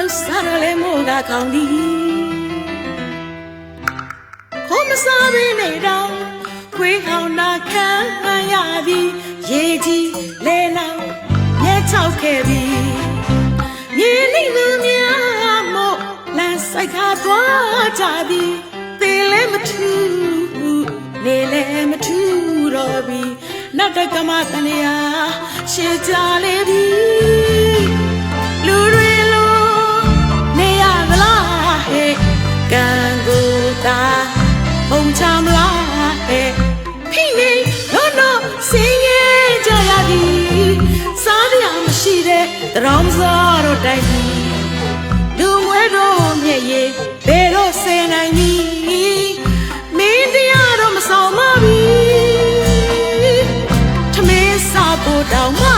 လှစားတော့လဲမို့ကခေါင်းသည်ခေါ်မစားဘဲနေတော့ခွေးဟောင်းနာခံရသည်ရေကြီးလဲလောင်မြဲချောက်ခဲ့ပြီမြေလိမ့်သူများမို့လမ်းဆိုင်ခါသွားကြသည်သေလဲမထူးနေလဲမထူးတော့ပြီနောက်တကမတန်ရာရှေ့ကြလေပြီ တဲ့တရောင်းစားတော့တိုင်းပြီလူမွဲတော့မြည့်ရဲ့ဘယ်တော့ဆယ်နိုင်ပြီမင်းတရားတော့မဆောင်မပြီထမင်းစားဖို့တောင်မှ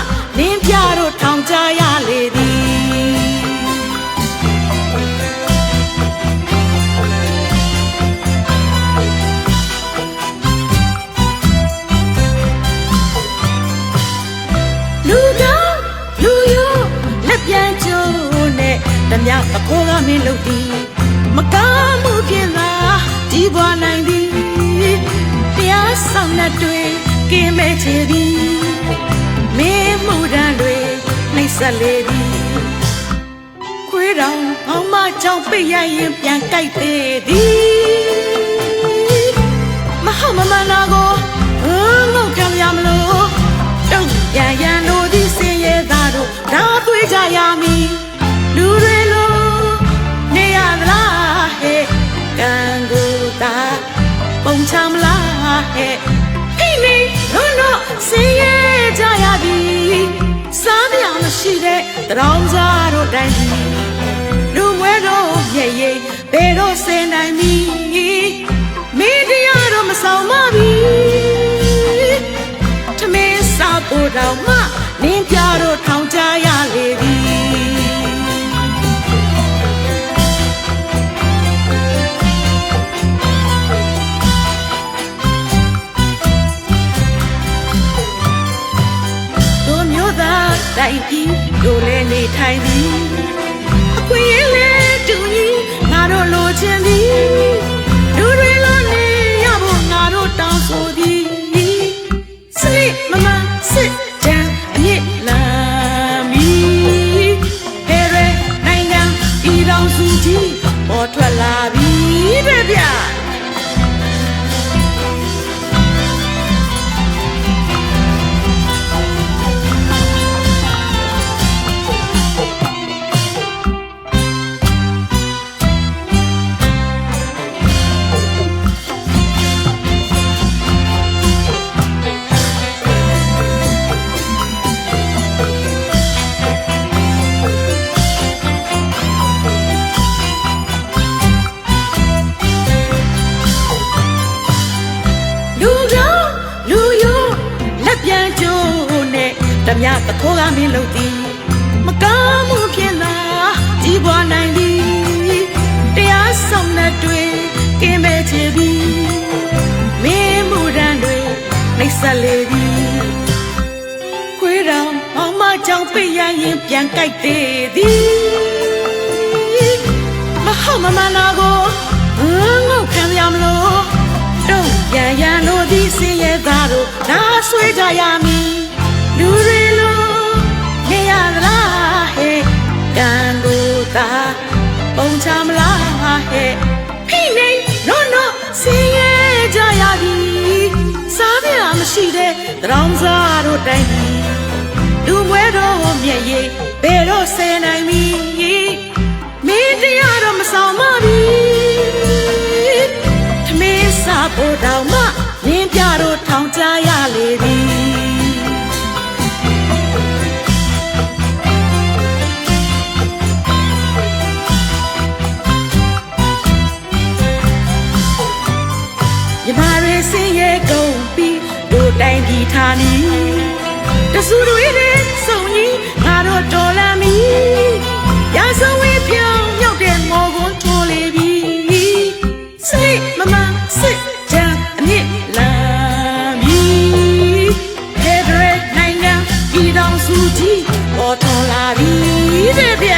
မပခိုးကမင်းလုပ်သည်မကားမှုဖြင့်သာဒီဘွားနိုင်သည်တရားဆောင်တဲ့တွေကင်းမဲ့ချေသည်မင်းမှုတန်းတွေနှိမ့်ဆက်လေသည်ခွေးတောင်ဘောင်းမချောင်းပိတ်ရရင်ပြန်ကြိုက်သေးသည်မဟုတ်မမနာကိုဟမ်ငုတ်ခံရမလို့တုံ့ပြန်ရန်လို့ဒီစင်ရဲ့သားတို့ဒါတွေ့ကြရမည် တဲ့တရောင်းစားတို့တိုင်းပြီလူမွဲတော့ရဲ့ရဲ့ဘယ်တော့စင်နိုင်မီမင်းတရားတော့မဆောင်မပြီထမင်းစားဖို့တော့ တိုင်းပြည်တို့လည်းနေထိုင်သည်အခွင့်အရေးလည်းတူညီငါတို့လိုချင်သည် နဲ့တမတခိုးကမင်းလုပ်သည်မကောင်းမှုဖြင့်သာကြီးပွားနိုင်သည်တရားဆောင်တဲ့တွေကင်းမဲ့ချေသည်မင်းမှုရန်တွေနှိပ်စက်လေသည်ခွေးတော်မောင်မကြောင့်ပြရရင်ပြန်ကြိုက်သေးသည်မဟုတ်မမနာကိုဟမ်ငုတ်ခံရမလို့တုံ့ပြန်ရန်လို့ဒီစင်ရဲ့သားတို့ဒါဆွေးကြရမ တို့တိုင်းပြီလူမွဲတော့မြက်ရည်ဘယ်တော့ဆယ်နိုင်မီမင်းတရားတော့မဆောင်မပြီထမင်းစားဖို့တောင်မှနင်းပြတော့ထောင်ကြရလေသည်မြမရေစင်ရဲ့ကုန်ပြီး တို့တိုင်းပြည်ဌာနီတဆူတွေနဲ့စုံကြီးငါတို့တော်လမ်းမီရာဇဝေးပြောင်းရောက်တဲ့မော်ကွန်းထိုးလေပြီစိတ်မမစိတ်ကြံအမြင့်လာမီဟဲ့ဒရနိုင်ငံပြည်တော်စုကြီးပေါ်ထွန်လာပြီတဲ့ဗျ